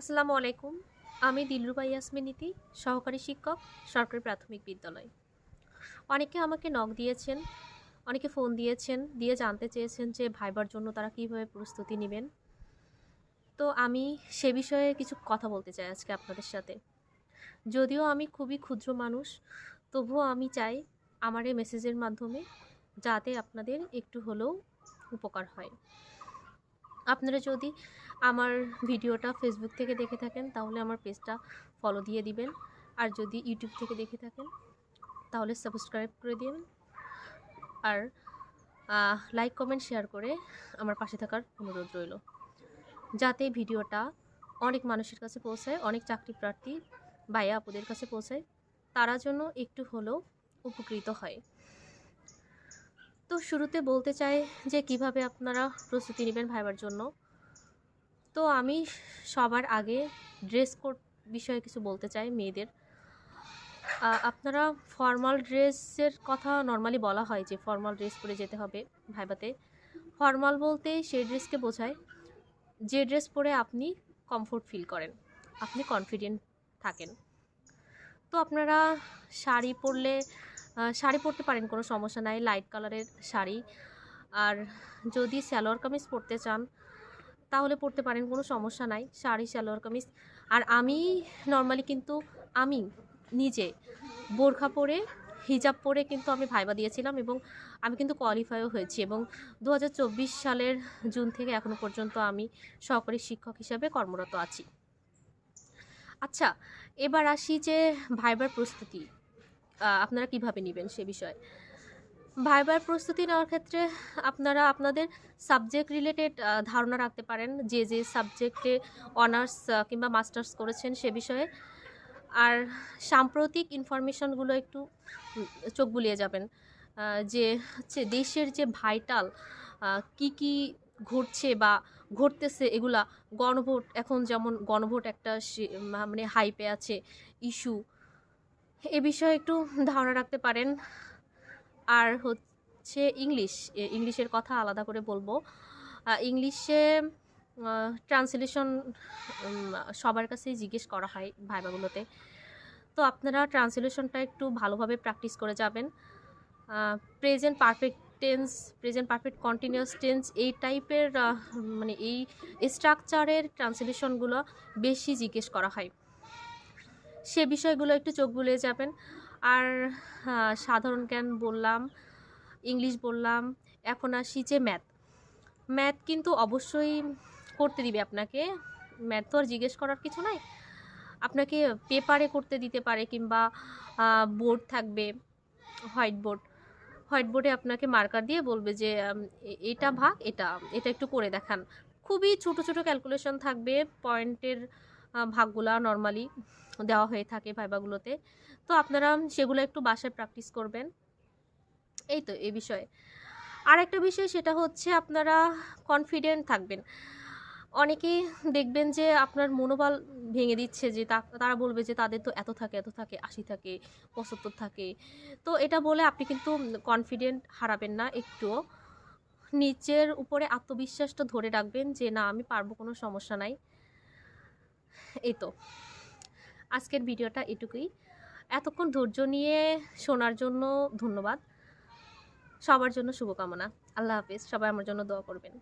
আসসালামু আলাইকুম। আমি দিলরুবা ইয়াসমিন নীতি সহকারী শিক্ষক, সরকারি প্রাথমিক বিদ্যালয়। অনেকে আমাকে নক দিয়েছেন, অনেকে ফোন দিয়েছেন, দিয়ে জানতে চেয়েছেন যে ভাইবার জন্য তারা কীভাবে প্রস্তুতি নেবেন। তো আমি সে বিষয়ে কিছু কথা বলতে চাই আজকে আপনাদের সাথে। যদিও আমি খুবই ক্ষুদ্র মানুষ, তবুও আমি চাই আমার এই মেসেজের মাধ্যমে যাতে আপনাদের একটু হলেও উপকার হয়। আপনারা যদি আমার ভিডিওটা ফেসবুক থেকে দেখে থাকেন, তাহলে আমার পেজটা ফলো দিয়ে দিবেন। আর যদি ইউটিউব থেকে দেখে থাকেন, তাহলে সাবস্ক্রাইব করে দিবেন। আর লাইক কমেন্ট শেয়ার করে আমার পাশে থাকার অনুরোধ রইল। যাতে ভিডিওটা অনেক মানুষের কাছে পৌঁছায়, অনেক চাকরি প্রার্থী ভাইয়া আপুদের কাছে পৌঁছায়, তারা জন্য একটু হলেও উপকৃত হয়। তো শুরুতে বলতে চাই যে কীভাবে আপনারা প্রস্তুতি নেবেন ভাইবার জন্য। তো আমি সবার আগে ড্রেস কোড বিষয়ে কিছু বলতে চাই মেয়েদের। আপনারা ফর্মাল ড্রেসের কথা নর্মালি বলা হয় যে ফর্মাল ড্রেস পরে যেতে হবে ভাইবাতে। ফর্মাল বলতে সেই ড্রেসকে বোঝায় যে ড্রেস পরে আপনি কমফোর্ট ফিল করেন, আপনি কনফিডেন্ট থাকেন। তো আপনারা শাড়ি পরলে শাড়ি পরতে পারেন, কোনো সমস্যা নাই লাইট কালারের শাড়ি। আর যদি সালোয়ার কামিজ পরতে চান, তাহলে পরতে পারেন, কোনো সমস্যা নাই, শাড়ি, সালোয়ার কামিজ। আর আমি নর্মালি কিন্তু, আমি নিজে বোরখা পরে, হিজাব পরে কিন্তু আমি ভাইবা দিয়েছিলাম এবং আমি কিন্তু কোয়ালিফাইও হয়েছি এবং দু হাজার চব্বিশ সালের জুন থেকে এখনও পর্যন্ত আমি সহকারী শিক্ষক হিসাবে কর্মরত আছি। আচ্ছা এবার আসি যে ভাইবার প্রস্তুতি। আপনারা কীভাবে নেবেন সে বিষয়ে? ভাইবার প্রস্তুতি নেওয়ার ক্ষেত্রে আপনারা আপনাদের সাবজেক্ট রিলেটেড ধারণা রাখতে পারেন, যে যে সাবজেক্টে অনার্স কিংবা মাস্টার্স করেছেন সে বিষয়ে। আর সাম্প্রতিক ইনফরমেশনগুলো একটু চোখ বুলিয়ে যাবেন। যে হচ্ছে দেশের যে ভাইটাল কি কি ঘটছে বা ঘটতেছে এগুলা গণভোট, এখন যেমন গণভোট একটা মানে হাইপে আছে ইস্যু এ বিষয়ে একটু ধারণা রাখতে পারেন। আর হচ্ছে ইংলিশ ইংলিশের কথা আলাদা করে বলব। ইংলিশে ট্রান্সলেশন সবার কাছেই জিজ্ঞেস করা হয় ভাইবাগুলোতে। তো আপনারা ট্রান্সলেশনটা একটু ভালোভাবে প্র্যাকটিস করে যাবেন। Present perfect tense, present perfect continuous tense, এই টাইপের মানে এই স্ট্রাকচারের ট্রান্সলেশনগুলো বেশি জিজ্ঞেস করা হয়। সে বিষয়গুলো একটু চোখ বুলিয়ে যাবেন। আর সাধারণ জ্ঞান বললাম, ইংলিশ বললাম, এখন আসি যে ম্যাথ। ম্যাথ কিন্তু অবশ্যই করতে দিবে আপনাকে। ম্যাথ তো আর জিজ্ঞেস করার কিছু নাই। আপনাকে পেপারে করতে দিতে পারে কিংবা বোর্ড থাকবে, হোয়াইট বোর্ড। হোয়াইট বোর্ডে আপনাকে মার্কার দিয়ে বলবে যে এটা ভাগ, এটা এটা একটু করে দেখান। খুবই ছোট ছোট ক্যালকুলেশন থাকবে, পয়েন্টের ভাগগুলা নর্মালি দেওয়া হয়ে থাকে ভাইবাগুলোতে। তো আপনারা সেগুলো একটু বাসায় প্র্যাকটিস করবেন। এই তো, এই বিষয়ে। আর একটা বিষয় সেটা হচ্ছে আপনারা কনফিডেন্ট থাকবেন। অনেকেই দেখবেন যে আপনার মনোবল ভেঙে দিচ্ছে যে তারা বলবে যে তাদের তো এত থাকে এত থাকে, আশি থাকে, পঁচাত্তর থাকে। তো এটা বলে আপনি কিন্তু কনফিডেন্ট হারাবেন না একটুও নিচের উপরে আত্মবিশ্বাসটা ধরে রাখবেন যে না, আমি পারব, কোনো সমস্যা নাই। এই তো। আজকের ভিডিওটা এটুকুই। এতক্ষণ ধৈর্য নিয়ে শোনার জন্য ধন্যবাদ। সবার জন্য শুভকামনা। আল্লাহ হাফিজ। সবাই আমার জন্য দোয়া করবেন।